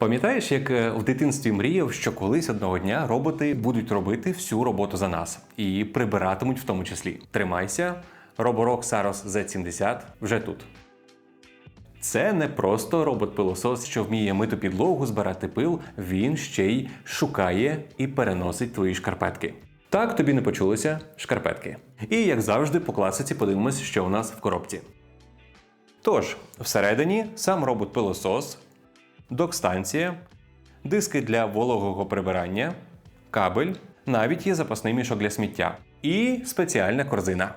Пам'ятаєш, як е, в дитинстві мріяв, що колись одного дня роботи будуть робити всю роботу за нас і прибиратимуть в тому числі. Тримайся, Роборок Saros Z70 вже тут. Це не просто робот-пилосос, що вміє мити підлогу, збирати пил, він ще й шукає і переносить твої шкарпетки. Так тобі не почулося шкарпетки. І як завжди, по класиці подивимось, що у нас в коробці. Тож, всередині сам робот-пилосос, док-станція, диски для вологого прибирання, кабель, навіть є запасний мішок для сміття і спеціальна корзина.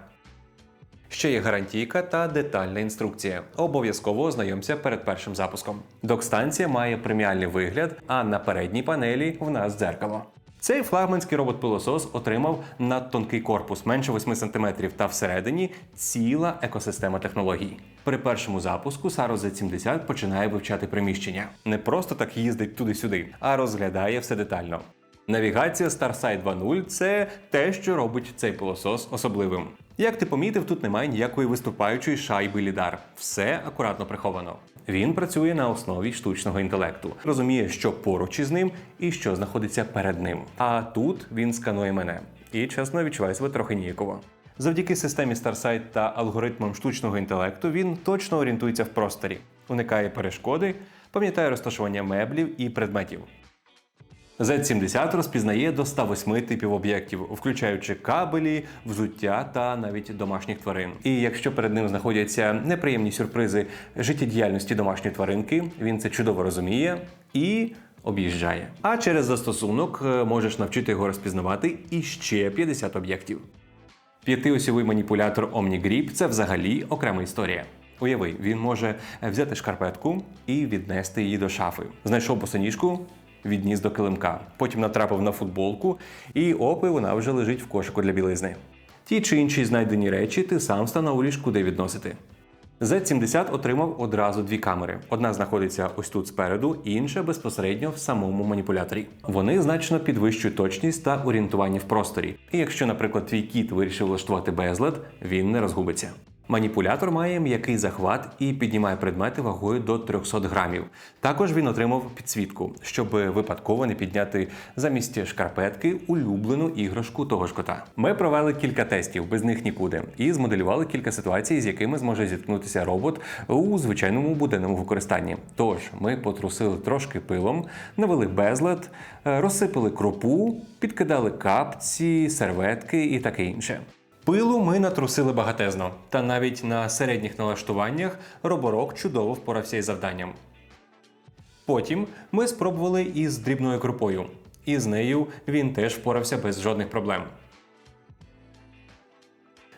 Ще є гарантійка та детальна інструкція. Обов'язково ознайомся перед першим запуском. Док-станція має преміальний вигляд, а на передній панелі в нас дзеркало. Цей флагманський робот-пилосос отримав надтонкий корпус менше 8 см та всередині ціла екосистема технологій. При першому запуску Saros Z70 починає вивчати приміщення. Не просто так їздить туди-сюди, а розглядає все детально. Навігація Starsight 2.0 це те, що робить цей пилосос особливим. Як ти помітив, тут немає ніякої виступаючої шайби лідар. Все акуратно приховано. Він працює на основі штучного інтелекту, розуміє, що поруч із ним і що знаходиться перед ним. А тут він сканує мене і чесно відчуваю себе трохи ніяково. Завдяки системі Starsight та алгоритмам штучного інтелекту він точно орієнтується в просторі, уникає перешкоди, пам'ятає розташування меблів і предметів. Z70 розпізнає до 108 типів об'єктів, включаючи кабелі, взуття та навіть домашніх тварин. І якщо перед ним знаходяться неприємні сюрпризи життєдіяльності домашньої тваринки, він це чудово розуміє і об'їжджає. А через застосунок е, можеш навчити його розпізнавати іще 50 об'єктів. П'ятиосьовий маніпулятор OmniGrip – це взагалі окрема історія. Уяви, він може взяти шкарпетку і віднести її до шафи. Знайшов босоніжку, відніс до килимка. Потім натрапив на футболку, і опи вона вже лежить в кошику для білизни. Ті чи інші знайдені речі ти сам встановлюєш, куди відносити. Z70 отримав одразу дві камери. Одна знаходиться ось тут спереду, інша безпосередньо в самому маніпуляторі. Вони значно підвищують точність та орієнтування в просторі. І якщо, наприклад, твій кіт вирішив влаштувати безлад, він не розгубиться. Маніпулятор має м'який захват і піднімає предмети вагою до 300 грамів. Також він отримав підсвітку, щоб випадково не підняти замість шкарпетки улюблену іграшку того ж кота. Ми провели кілька тестів, без них нікуди, і змоделювали кілька ситуацій, з якими зможе зіткнутися робот у звичайному буденному використанні. Тож ми потрусили трошки пилом, навели безлад, е, розсипали кропу, підкидали капці, серветки і таке інше. Пилу ми натрусили багатезно, та навіть на середніх налаштуваннях роборок чудово впорався із завданням. Потім ми спробували із дрібною крупою, і з нею він теж впорався без жодних проблем.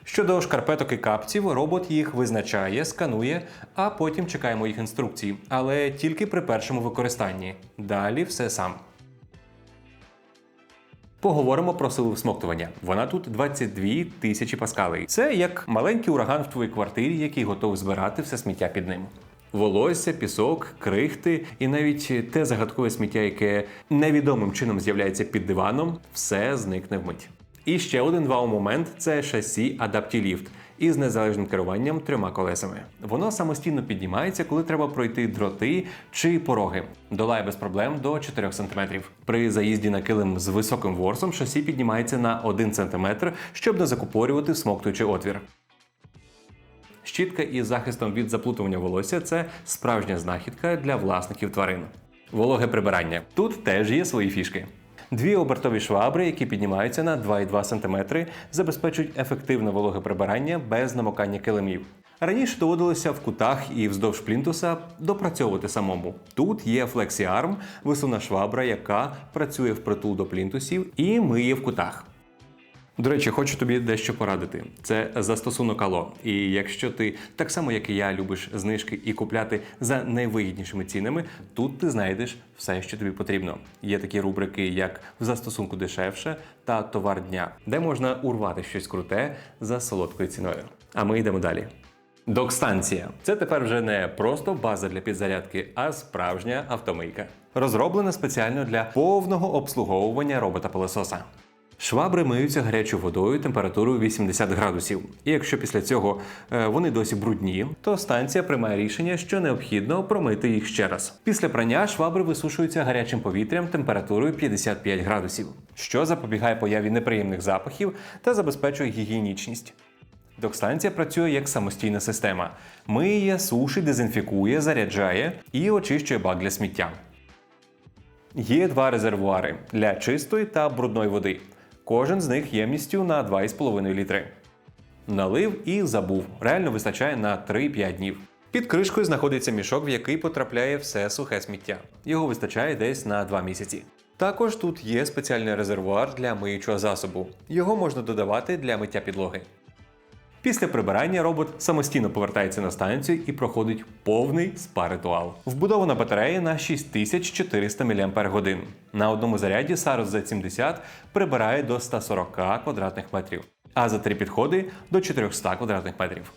Щодо шкарпеток і капців, робот їх визначає, сканує, а потім чекаємо їх інструкцій, але тільки при першому використанні. Далі все сам. Поговоримо про силу всмоктування. Вона тут 22 тисячі паскалей. Це як маленький ураган в твоїй квартирі, який готовий збирати все сміття під ним. Волосся, пісок, крихти і навіть те загадкове сміття, яке невідомим чином з'являється під диваном, все зникне вмить. І ще один вау-момент це шасі Adaptillift із незалежним керуванням трьома колесами. Воно самостійно піднімається, коли треба пройти дроти чи пороги. Долає без проблем до 4 см. При заїзді на килим з високим ворсом шасі піднімається на 1 см, щоб не закупорювати всмоктуючий отвір. Щітка із захистом від заплутування волосся це справжня знахідка для власників тварин. Вологе прибирання. Тут теж є свої фішки. Дві обертові швабри, які піднімаються на 2,2 см, забезпечують ефективне вологе прибирання без намокання килимів. Раніше доводилося в кутах і вздовж плінтуса допрацьовувати самому. Тут є FlexiArm, висувна швабра, яка працює впритул до плінтусів і миє в кутах. До речі, хочу тобі дещо порадити. Це застосунок Ало. І якщо ти так само, як і я, любиш знижки і купляти за найвигіднішими цінами, тут ти знайдеш все, що тобі потрібно. Є такі рубрики, як в застосунку дешевше та товар дня, де можна урвати щось круте за солодкою ціною. А ми йдемо далі. Док-станція це тепер вже не просто база для підзарядки, а справжня автомийка. Розроблена спеціально для повного обслуговування робота-пилососа. Швабри миються гарячою водою температурою 80 градусів. І якщо після цього е, вони досі брудні, то станція приймає рішення, що необхідно промити їх ще раз. Після прання швабри висушуються гарячим повітрям температурою 55 градусів, що запобігає появі неприємних запахів та забезпечує гігієнічність. Докстанція працює як самостійна система: миє, сушить, дезінфікує, заряджає і очищує бак для сміття. Є два резервуари для чистої та брудної води. Кожен з них ємністю на 2,5 літри. Налив і забув. Реально вистачає на 3-5 днів. Під кришкою знаходиться мішок, в який потрапляє все сухе сміття. Його вистачає десь на 2 місяці. Також тут є спеціальний резервуар для миючого засобу. Його можна додавати для миття підлоги. Після прибирання робот самостійно повертається на станцію і проходить повний спа-ритуал. Вбудована батарея на 6400 мАч. На одному заряді Saros Z70 прибирає до 140 квадратних метрів, а за три підходи до 400 квадратних метрів.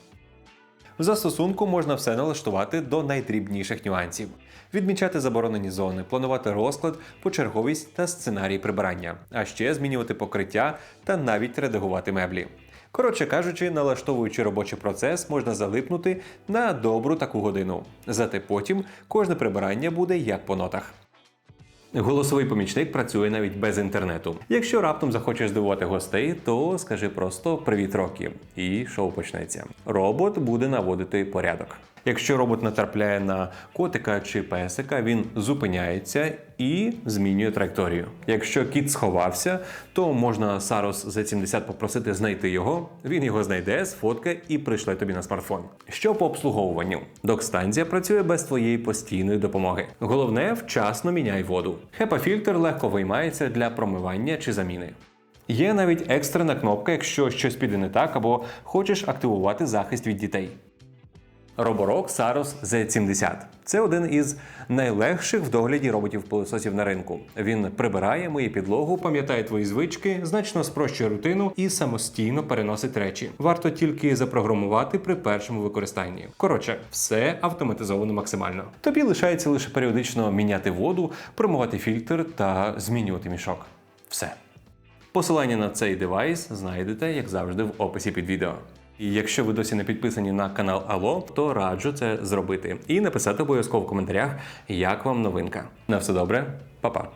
В застосунку можна все налаштувати до найдрібніших нюансів: відмічати заборонені зони, планувати розклад, почерговість та сценарій прибирання, а ще змінювати покриття та навіть редагувати меблі. Коротше кажучи, налаштовуючи робочий процес, можна залипнути на добру таку годину. Зате потім кожне прибирання буде як по нотах. Голосовий помічник працює навіть без інтернету. Якщо раптом захочеш здивувати гостей, то скажи просто привіт Рокі, і шоу почнеться. Робот буде наводити порядок. Якщо робот натрапляє на котика чи песика, він зупиняється і змінює траєкторію. Якщо кіт сховався, то можна Saros Z70 попросити знайти його. Він його знайде, сфоткає і прийшле тобі на смартфон. Що по обслуговуванню? Док-станція працює без твоєї постійної допомоги. Головне, вчасно міняй воду. HEPA-фільтр легко виймається для промивання чи заміни. Є навіть екстрена кнопка, якщо щось піде не так або хочеш активувати захист від дітей. Роборок Saros Z70. Це один із найлегших в догляді роботів-пилососів на ринку. Він прибирає, миє підлогу, пам'ятає твої звички, значно спрощує рутину і самостійно переносить речі. Варто тільки запрограмувати при першому використанні. Коротше, все автоматизовано максимально. Тобі лишається лише періодично міняти воду, промивати фільтр та змінювати мішок. Все. Посилання на цей девайс знайдете, як завжди, в описі під відео. І якщо ви досі не підписані на канал Ало, то раджу це зробити і написати обов'язково в коментарях, як вам новинка. На все добре, па-па!